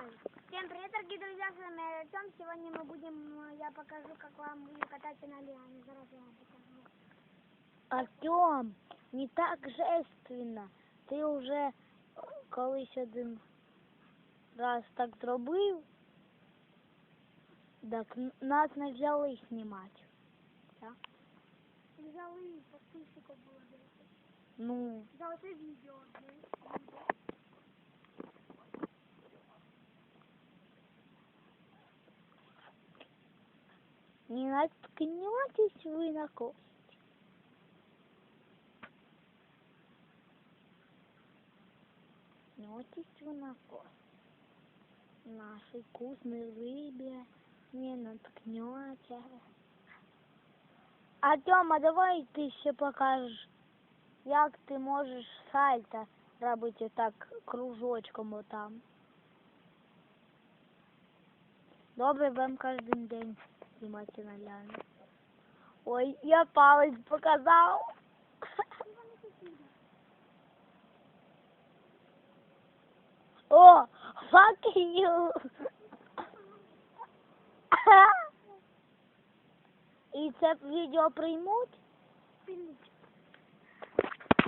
Всем привет, дорогие друзья, с вами Артем. Сегодня мы будем, э, я покажу, как вам будем кататься на лиане. Зараз я вам покажу. Артем, не так жественно. Ти вже е, колись один раз так зробив, так нас не взяли знімати. Так? Взяли подписчиков было. Ну, За оце відео. Не наткнетесь вы на кость. Наткнетесь вы на кость. Нашей вкусной рыбе не наткнете. Артем, а давай ти ще покажеш, як ти можеш сальто робити так кружочком отам. Добре, будемо кожен день знімати на ляну. Ой, я палець показав. О, fuck you. І це відео приймуть? Пильничок.